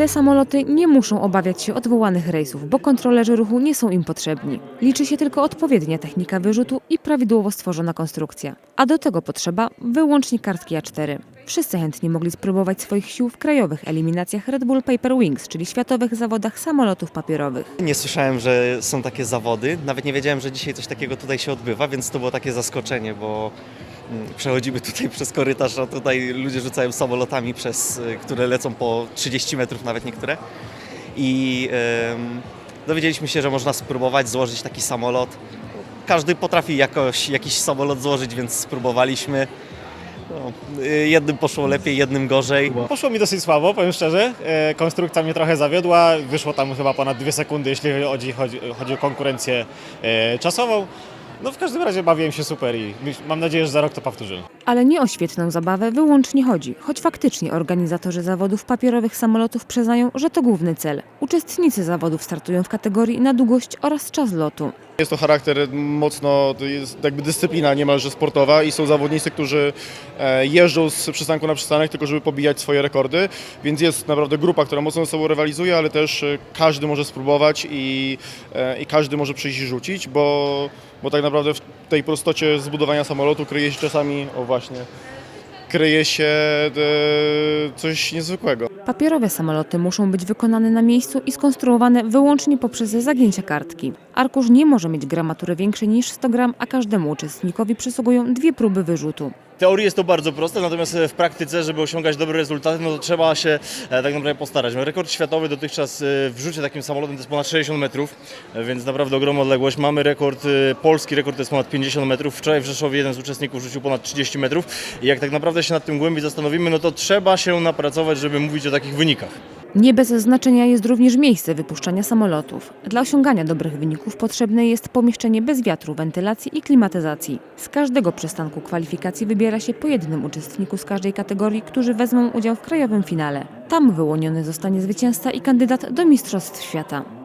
Te samoloty nie muszą obawiać się odwołanych rejsów, bo kontrolerzy ruchu nie są im potrzebni. Liczy się tylko odpowiednia technika wyrzutu i prawidłowo stworzona konstrukcja. A do tego potrzeba wyłącznie kartki A4. Wszyscy chętnie mogli spróbować swoich sił w krajowych eliminacjach Red Bull Paper Wings, czyli światowych zawodach samolotów papierowych. Nie słyszałem, że są takie zawody. Nawet nie wiedziałem, że dzisiaj coś takiego tutaj się odbywa, więc to było takie zaskoczenie, bo przechodzimy tutaj przez korytarz, a tutaj ludzie rzucają samolotami, przez, y, które lecą po 30 metrów nawet niektóre. I dowiedzieliśmy się, że można spróbować złożyć taki samolot. Każdy potrafi jakoś, jakiś samolot złożyć, więc spróbowaliśmy. No, y, jednym poszło lepiej, jednym gorzej. Poszło mi dosyć słabo, powiem szczerze. E, Konstrukcja mnie trochę zawiodła. Wyszło tam chyba ponad dwie sekundy, jeśli chodzi, chodzi, chodzi o konkurencję e, czasową. No w każdym razie bawiłem się super i mam nadzieję, że za rok to powtórzę. Ale nie o świetną zabawę wyłącznie chodzi, choć faktycznie organizatorzy zawodów papierowych samolotów przyznają, że to główny cel. Uczestnicy zawodów startują w kategorii na długość oraz czas lotu. Jest to charakter mocno, to jest jakby dyscyplina niemalże sportowa i są zawodnicy, którzy e, jeżdżą z przystanku na przystanek tylko, żeby pobijać swoje rekordy, więc jest naprawdę grupa, która mocno ze sobą rywalizuje, ale też e, każdy może spróbować i, e, i każdy może przyjść i rzucić, bo, bo tak naprawdę w tej prostocie zbudowania samolotu kryje się czasami, o właśnie, kryje się coś niezwykłego. Papierowe samoloty muszą być wykonane na miejscu i skonstruowane wyłącznie poprzez zagięcie kartki. Arkusz nie może mieć gramatury większej niż 100 gram, a każdemu uczestnikowi przysługują dwie próby wyrzutu. Teorii jest to bardzo proste, natomiast w praktyce, żeby osiągać dobre rezultaty, no to trzeba się e, tak naprawdę postarać. Rekord światowy dotychczas e, w rzucie takim samolotem to jest ponad 60 metrów, e, więc naprawdę ogromna odległość. Mamy rekord, e, polski rekord to jest ponad 50 metrów. Wczoraj w Rzeszowie jeden z uczestników rzucił ponad 30 metrów i jak tak naprawdę się nad tym głębiej zastanowimy, no to trzeba się napracować, żeby mówić o takich wynikach. Nie bez znaczenia jest również miejsce wypuszczania samolotów. Dla osiągania dobrych wyników potrzebne jest pomieszczenie bez wiatru, wentylacji i klimatyzacji. Z każdego przystanku kwalifikacji wybiera się po jednym uczestniku z każdej kategorii, którzy wezmą udział w krajowym finale. Tam wyłoniony zostanie zwycięzca i kandydat do Mistrzostw Świata.